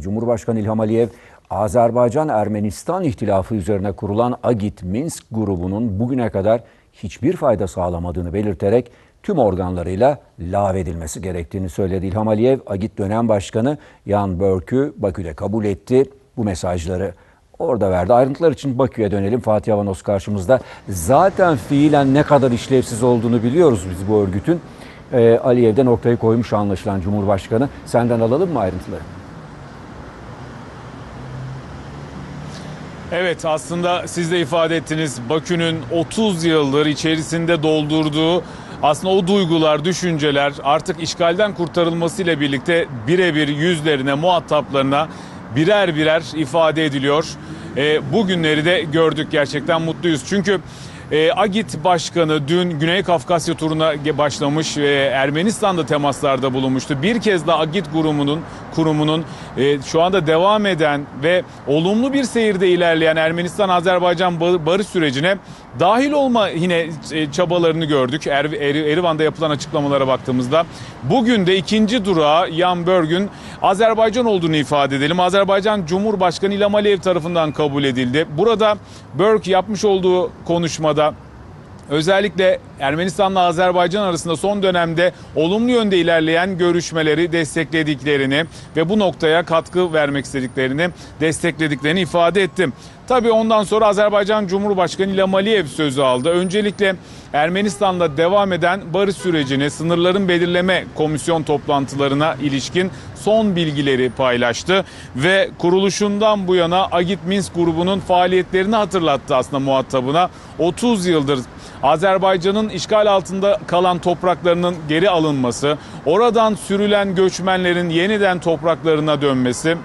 Cumhurbaşkanı İlham Aliyev, Azerbaycan-Ermenistan ihtilafı üzerine kurulan Agit Minsk grubunun bugüne kadar hiçbir fayda sağlamadığını belirterek tüm organlarıyla lağvedilmesi gerektiğini söyledi. İlham Aliyev, Agit dönem başkanı Jan Börk'ü Bakü'de kabul etti. Bu mesajları orada verdi. Ayrıntılar için Bakü'ye dönelim. Fatih Avanos karşımızda. Zaten fiilen ne kadar işlevsiz olduğunu biliyoruz biz bu örgütün. Ee, Aliyev'de noktayı koymuş anlaşılan Cumhurbaşkanı. Senden alalım mı ayrıntıları? Evet aslında siz de ifade ettiniz Bakü'nün 30 yıldır içerisinde doldurduğu aslında o duygular, düşünceler artık işgalden kurtarılmasıyla birlikte birebir yüzlerine, muhataplarına birer birer ifade ediliyor. E, bugünleri de gördük gerçekten mutluyuz. Çünkü e, Agit Başkanı dün Güney Kafkasya turuna başlamış ve Ermenistan'da temaslarda bulunmuştu. Bir kez daha Agit kurumunun kurumunun e, şu anda devam eden ve olumlu bir seyirde ilerleyen Ermenistan-Azerbaycan ba- barış sürecine dahil olma yine e, çabalarını gördük. Er, Er- Erivan'da yapılan açıklamalara baktığımızda. Bugün de ikinci durağı Jan Börg'ün Azerbaycan olduğunu ifade edelim. Azerbaycan Cumhurbaşkanı İlham Aliyev tarafından kabul edildi. Burada Börg yapmış olduğu konuşmada Özellikle Ermenistan'la Azerbaycan arasında son dönemde olumlu yönde ilerleyen görüşmeleri desteklediklerini ve bu noktaya katkı vermek istediklerini desteklediklerini ifade ettim. Tabii ondan sonra Azerbaycan Cumhurbaşkanı İlham Aliyev sözü aldı. Öncelikle Ermenistan'la devam eden barış sürecini, sınırların belirleme komisyon toplantılarına ilişkin son bilgileri paylaştı ve kuruluşundan bu yana Agit Minsk grubunun faaliyetlerini hatırlattı aslında muhatabına. 30 yıldır Azerbaycan'ın işgal altında kalan topraklarının geri alınması, oradan sürülen göçmenlerin yeniden topraklarına dönmesi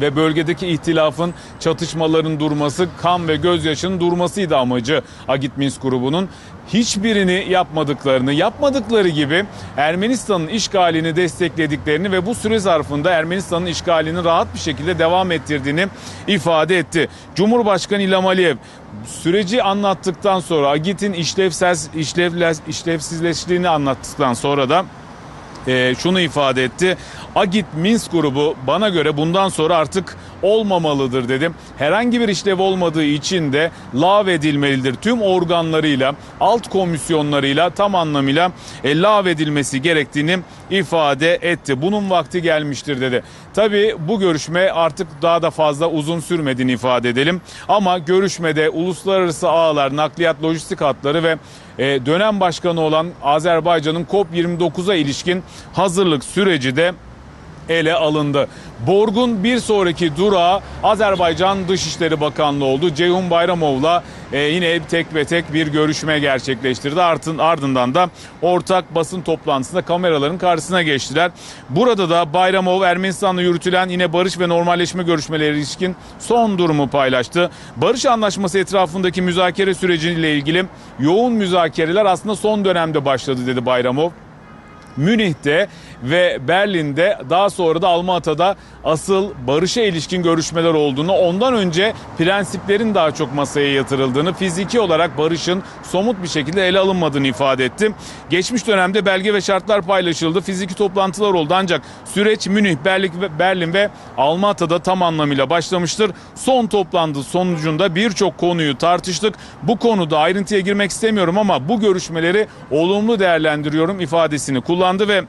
ve bölgedeki ihtilafın, çatışmaların durması, kan ve gözyaşının durmasıydı amacı Agit Minsk grubunun. Hiçbirini yapmadıklarını, yapmadıkları gibi Ermenistan'ın işgalini desteklediklerini ve bu süre zarfında Ermenistan'ın işgalini rahat bir şekilde devam ettirdiğini ifade etti. Cumhurbaşkanı İlham Aliyev süreci anlattıktan sonra Agit'in işlevle, işlevsizleştiğini anlattıktan sonra da e, şunu ifade etti. Agit Minsk grubu bana göre bundan sonra artık olmamalıdır dedim. Herhangi bir işlev olmadığı için de lağvedilmelidir. Tüm organlarıyla, alt komisyonlarıyla tam anlamıyla e, lağvedilmesi gerektiğini ifade etti. Bunun vakti gelmiştir dedi. Tabii bu görüşme artık daha da fazla uzun sürmediğini ifade edelim. Ama görüşmede uluslararası ağlar, nakliyat lojistik hatları ve e, dönem başkanı olan Azerbaycan'ın COP29'a ilişkin hazırlık süreci de ele alındı. Borg'un bir sonraki durağı Azerbaycan Dışişleri Bakanlığı oldu. Ceyhun Bayramov'la e, yine tek ve tek bir görüşme gerçekleştirdi. Artın, ardından da ortak basın toplantısında kameraların karşısına geçtiler. Burada da Bayramov Ermenistan'la yürütülen yine barış ve normalleşme görüşmeleri ilişkin son durumu paylaştı. Barış anlaşması etrafındaki müzakere süreciyle ilgili yoğun müzakereler aslında son dönemde başladı dedi Bayramov. Münih'te ve Berlin'de daha sonra da Almata'da asıl barışa ilişkin görüşmeler olduğunu, ondan önce prensiplerin daha çok masaya yatırıldığını, fiziki olarak barışın somut bir şekilde ele alınmadığını ifade etti. Geçmiş dönemde belge ve şartlar paylaşıldı, fiziki toplantılar oldu ancak süreç Münih, Berlin ve, Almata'da tam anlamıyla başlamıştır. Son toplantı sonucunda birçok konuyu tartıştık. Bu konuda ayrıntıya girmek istemiyorum ama bu görüşmeleri olumlu değerlendiriyorum ifadesini kullandı ve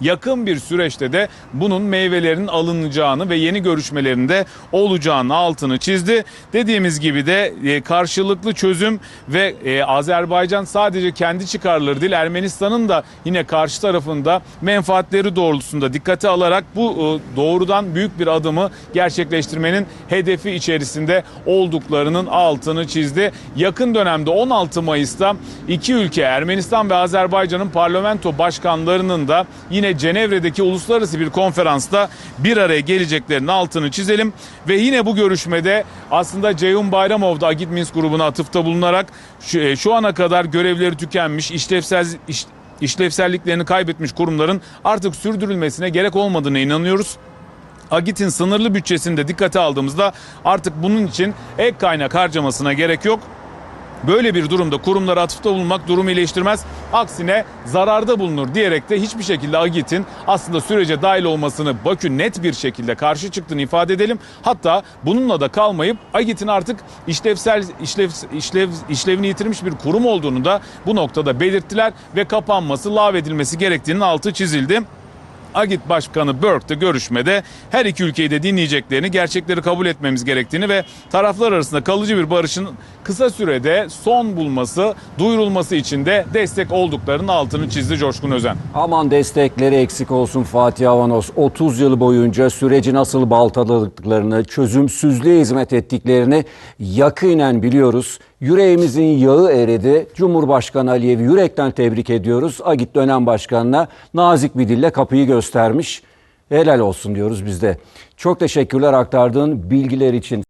yakın bir süreçte de bunun meyvelerinin alınacağını ve yeni görüşmelerinde olacağını altını çizdi. Dediğimiz gibi de e, karşılıklı çözüm ve e, Azerbaycan sadece kendi çıkarları değil Ermenistan'ın da yine karşı tarafında menfaatleri doğrultusunda dikkate alarak bu e, doğrudan büyük bir adımı gerçekleştirmenin hedefi içerisinde olduklarının altını çizdi. Yakın dönemde 16 Mayıs'ta iki ülke Ermenistan ve Azerbaycan'ın parlamento başkanlarının da yine Cenevre'deki uluslararası bir konferansta bir araya geleceklerinin altını çizelim. Ve yine bu görüşmede aslında Ceyhun Bayramov da Agit Minsk grubuna atıfta bulunarak şu, e, şu ana kadar görevleri tükenmiş, işlevsel iş, işlevselliklerini kaybetmiş kurumların artık sürdürülmesine gerek olmadığına inanıyoruz. Agit'in sınırlı bütçesini de dikkate aldığımızda artık bunun için ek kaynak harcamasına gerek yok. Böyle bir durumda kurumlara atıfta bulunmak durumu iyileştirmez. Aksine zararda bulunur diyerek de hiçbir şekilde Agit'in aslında sürece dahil olmasını Bakü net bir şekilde karşı çıktığını ifade edelim. Hatta bununla da kalmayıp Agit'in artık işlevsel işlev, işlev, işlevini yitirmiş bir kurum olduğunu da bu noktada belirttiler ve kapanması, lağvedilmesi gerektiğinin altı çizildi. Agit Başkanı Burke de görüşmede her iki ülkeyi de dinleyeceklerini, gerçekleri kabul etmemiz gerektiğini ve taraflar arasında kalıcı bir barışın kısa sürede son bulması, duyurulması için de destek olduklarının altını çizdi Coşkun Özen. Aman destekleri eksik olsun Fatih Avanos. 30 yıl boyunca süreci nasıl baltaladıklarını, çözümsüzlüğe hizmet ettiklerini yakinen biliyoruz. Yüreğimizin yağı eridi. Cumhurbaşkanı Aliyev'i yürekten tebrik ediyoruz. Agit dönem başkanına nazik bir dille kapıyı göstermiş. Helal olsun diyoruz biz de. Çok teşekkürler aktardığın bilgiler için.